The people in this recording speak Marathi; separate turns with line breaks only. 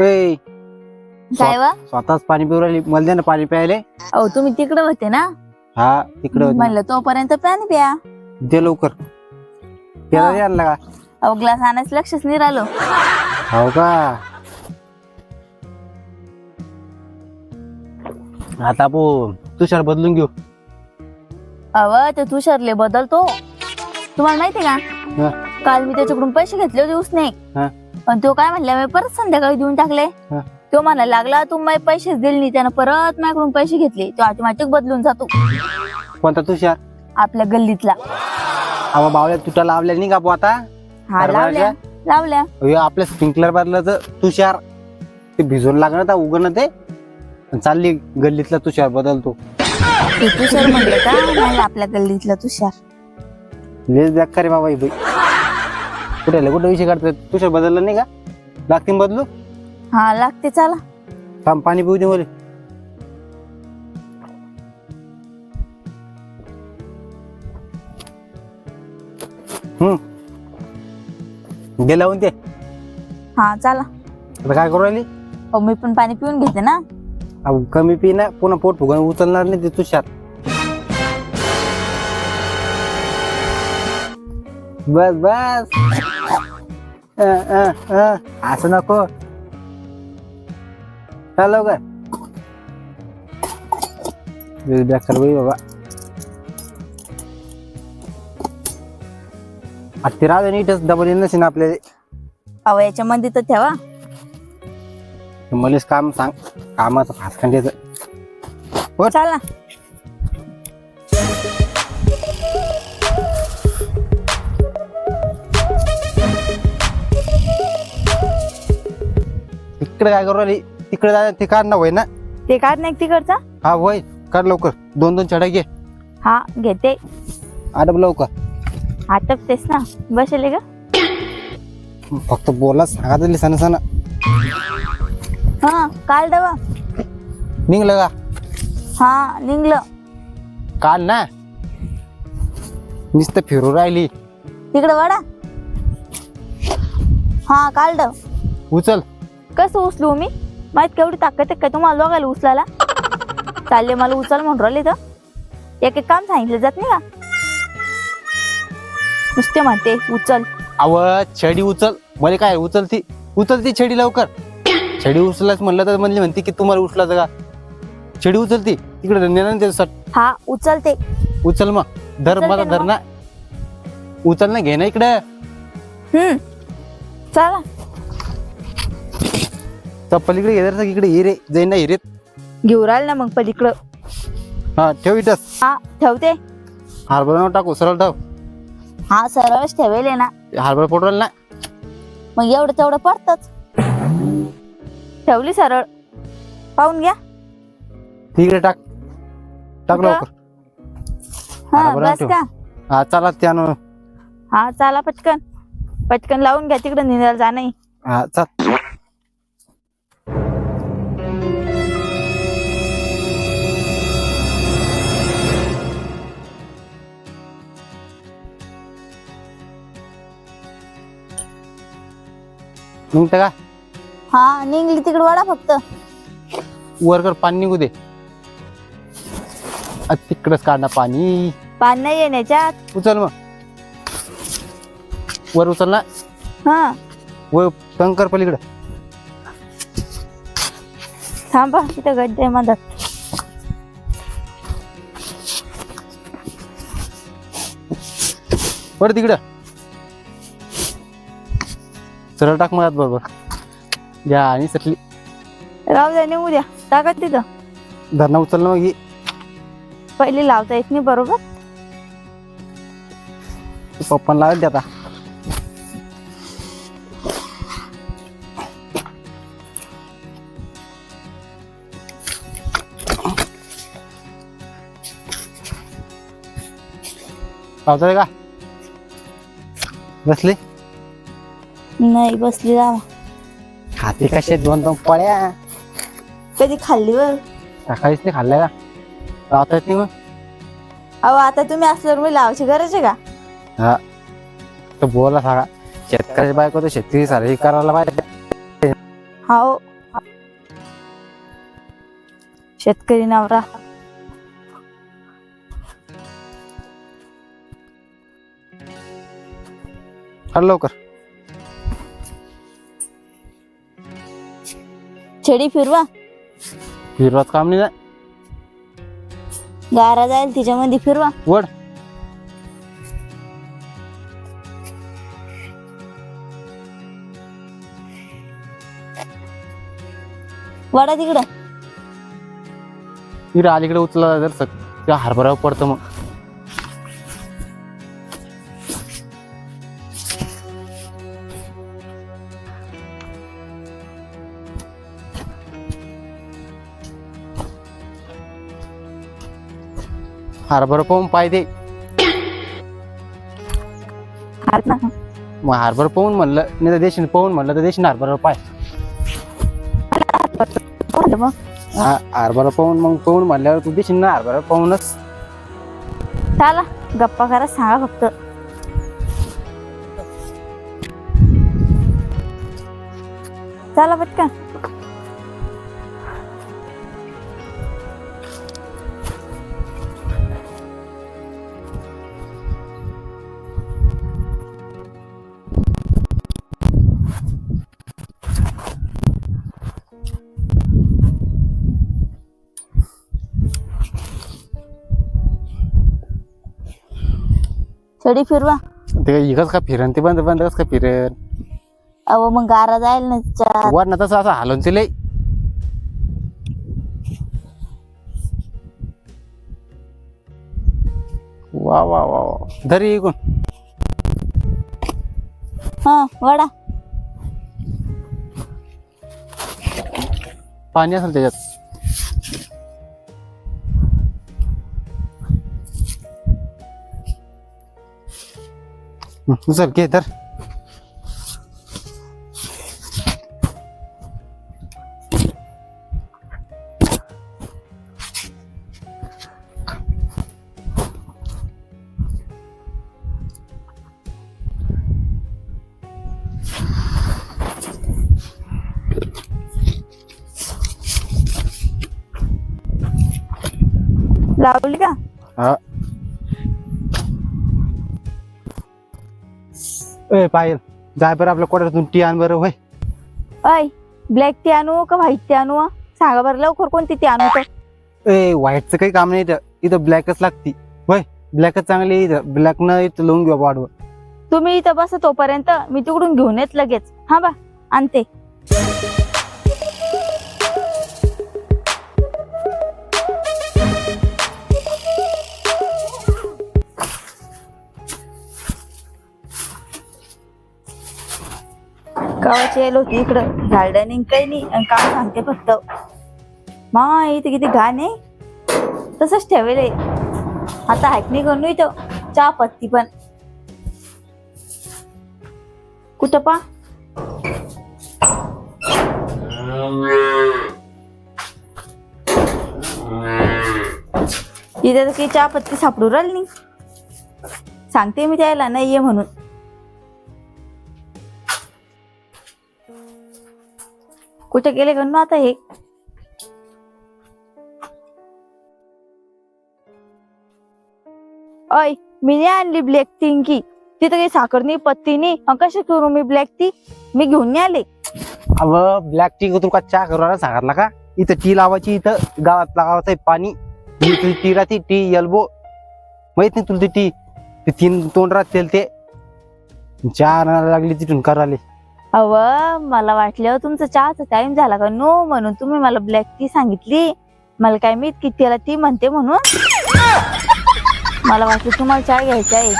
काय वा?
स्वतःच पाणी पिऊ राहिली. मला दे ना पाणी प्यायले.
अहो तुम्ही तिकडे होते ना?
हा तिकडे होते.
म्हणलं तोपर्यंत पाणी प्या.
दे लवकर. त्याला का?
अहो ग्लास आणायचं लक्षच नाही राहिलो.
हो का? आता आपण तुषार बदलून घेऊ.
अव ते तुषारले बदलतो. तुम्हाला माहिती
हा.
का? काल मी त्याच्याकडून पैसे घेतले होते उसने.
हा.
पण तो काय म्हणला मी परत संध्याकाळी देऊन टाकले
हा.
तो म्हणायला लागला तू माझे पैसेच दिले नाही त्यानं परत माझ्याकडून पैसे घेतले. तो ऑटोमॅटिक बदलून जातो.
कोणता तुषार?
आपल्या गल्लीतला.
अहो बावल्या तुटा लावल्या नाही का आता?
हा
अरे
लावल्या. लावल्या.
हे आपल्या स्प्रिंकलर बदलाचं तुषार. ते भिजून लागणार तर उगण ते. आणि चालली गल्लीतला तुषार बदलतो.
ते तुषार म्हणलं का आपल्या गल्लीतला तुषार.
लेस बॅक करे बाबा ही बाई. कुठे आले? कुठे विषय काढतोय? तुषार बदलला नाही का? लागतील बदलू?
हा लागते चला.
थांब पाणी पिऊ दे मला हम्म. दे लावून ते
हा चला.
काय करू राहिली?
अहो मी पण पाणी पिऊन घेते ना.
अहो, कमी पी ना पुन्हा पोट फुगून उचलणार नाही ते तुषार. बस बस. असं नको. चल लवकर. बॅक कर बाई बाबा. आ, ते नीटच डबल येईल नसेल आपल्याला.
अहो याच्यामध्ये तर ठेवा.
मलाच काम सांग. कामाचं फासखंडीचं
चला.
तिकडे काय करू राहिली? तिकडे जा ते काढ ना होय ना.
ते काढ नाही तिकडचा.
हा होय काढ लवकर. दोन दोन चढा घे.
हा घेते.
आडब लवकर.
आटपतेस ना. बसले का
फक्त बोला सांगा तरी सण सण.
हा काढ डबा
निघलं का?
हा निघलं.
काढ ना? नुसतं फिरू राहिली.
तिकडे वडा. हा काढ
उचल.
कसं उचलू मी? माहीत केवढी ताकद आहे काय तुम्हाला दोघायला उचलायला? चालले मला उचल म्हणून राहिले तर. एक एक काम सांगितलं जात नाही का? नुसते म्हणते उचल.
अव छडी उचल. मला काय उचल ती उचल ती छडी लवकर. छडी उचलाच म्हणलं तर म्हणली म्हणते की तुम्हाला उचलायचं का? छडी उचलती तिकडे नेणार ना त्याचं सट.
हा उचलते
उचल मग. धर
उचलते
मला
ना
धर
मग.
ना. उचल ना घे ना इकडे.
हम्म. चला.
चप्पल इकडे घे जरा इकडे हिरे जाईन ना हिरेत
घेऊ राहिल ना मग पलीकडं.
हा ठेव इथंच.
हा ठेवते.
हार्बर नको टाकू सरळ ठेव.
हा सरळच ठेवेल ना.
हार्बर पोटल ना.
मग एवढं तेवढं पडतच. ठेवली सरळ. पाहून घ्या.
तिकडे टाक. टाक
कुठं?
लवकर.
हा
बरोबर
बस
ठेव.
का?
हा चला त्यानं.
हा चला पटकन. पटकन लावून घ्या तिकडे निघायला जा नाही.
हा चल. निघतं का?
हा निघली तिकडे वाडा फक्त.
वर कर पाणी निघू दे. आ, तिकडंच काढणार पाणी.
पाणी नाही येण्याच्यात
उचल मग. वर उचल ना.
हा.
वर टंकर पलीकडं.
थांबा तिथं गड्डे मदत
वर तिकडं. सरळ टाक मग बरोबर या आणि सटली.
राहू द्या निघू द्या. टाका तिथं.
धरणा उचल ना मग ही.
पहिली लावता येत नाही बरोबर?
पप्पाला लावेल ते आता. लावता का? बसले?
नाही बसली जावा
खाते कसे दोन दोन पळ्या?
कधी खाल्ली वर
सकाळीच नाही खाल्ल्या का? नाही मग?
अहो आता तुम्ही असल्यावर मी लावायची गरज आहे का?
हा. तर बोला सांगा शेतकऱ्याची बायको तर शेतकरी सारखी करायला पाहिजे.
हाव. शेतकरी नवरा.
काढ लवकर.
छडी फिरवा.
फिरवात काम नाही जाय.
गारा जाईल तिच्यामध्ये फिरवा.
वड.
वडा तिकडं.
इकडे अलीकडे उचला जर सक त्या हरभऱ्यावर पडतं मग. हरभरा पाहून पाय दे.
हात ना.
मग हरभरा पाहून म्हणलं नाही तर देशील पाहून म्हणलं तर देशील हरभरा पाय.
झालं मग
हा, हरभरा पाहून मग पाहून म्हणल्यावर तू देशील ना हरभरा पाहूनच.
चला गप्पा करा सांगा फक्त. चला पटकन. छडी फिरवा?
ते इकच का फिरन ते बंद बंद कस का फिरन?
अहो मग गारा जाईल ना तिच्यात.
वर ना तसं असं हलवून ते लय वा वा वा वा. धरी इकून
हा वडा.
पाणी असेल त्याच्यात. चल घे तर
लावली का?
हा. ए पायल जाय बरं आपल्या कोड्यातून टी आण बरं होय.
अय ब्लॅक टी आणू का व्हाईट टी आणू? सांगा बरं लवकर कोणती टी आणू तर?
ए व्हाईटचं काही काम नाही इथं. इथं ब्लॅकच लागती. होय ब्लॅकच चांगली इथं. ब्लॅक न इथं लावून घेऊ वाढव
तुम्ही इथं बसा तोपर्यंत मी तिकडून घेऊन येत लगेच. हा बा आणते. गावाची यायला होती इकडं झाडाने काही नाही आणि काम सांगते फक्त. मा इथे किती घाण आहे. तसंच ठेवले आता हायकणी करून इथं. चहा पत्ती पण. कुठं पा? इथे तर काही चहा पत्ती सापडू राहिली नाही. सांगते मी त्याला नाही ये म्हणून. कुठे गेले गण आता हे. अय मी नाही आणली ब्लॅक थिंकी की तिथं काही साखर नाही पत्ती नाही. अन कशी करू मी ब्लॅक टी मी घेऊन नाही आले.
अव ब्लॅक टी तू का चहा करू सांगितला का? इथं टी लावायची इथं गावात लावायचं पाणी. टी राहते टी एल्बो माहीत नाही तुला ती टी ते तीन तोंड राहतील ते. चहा आणायला लागली तिथून कराले
अव मला वाटलं तुमचा चहाचा टाइम झाला का? नो म्हणून तुम्ही मला ब्लॅक टी सांगितली. मला काय मी की त्याला ती म्हणते म्हणून. मला वाटलं तुम्हाला चहा घ्यायचा आहे.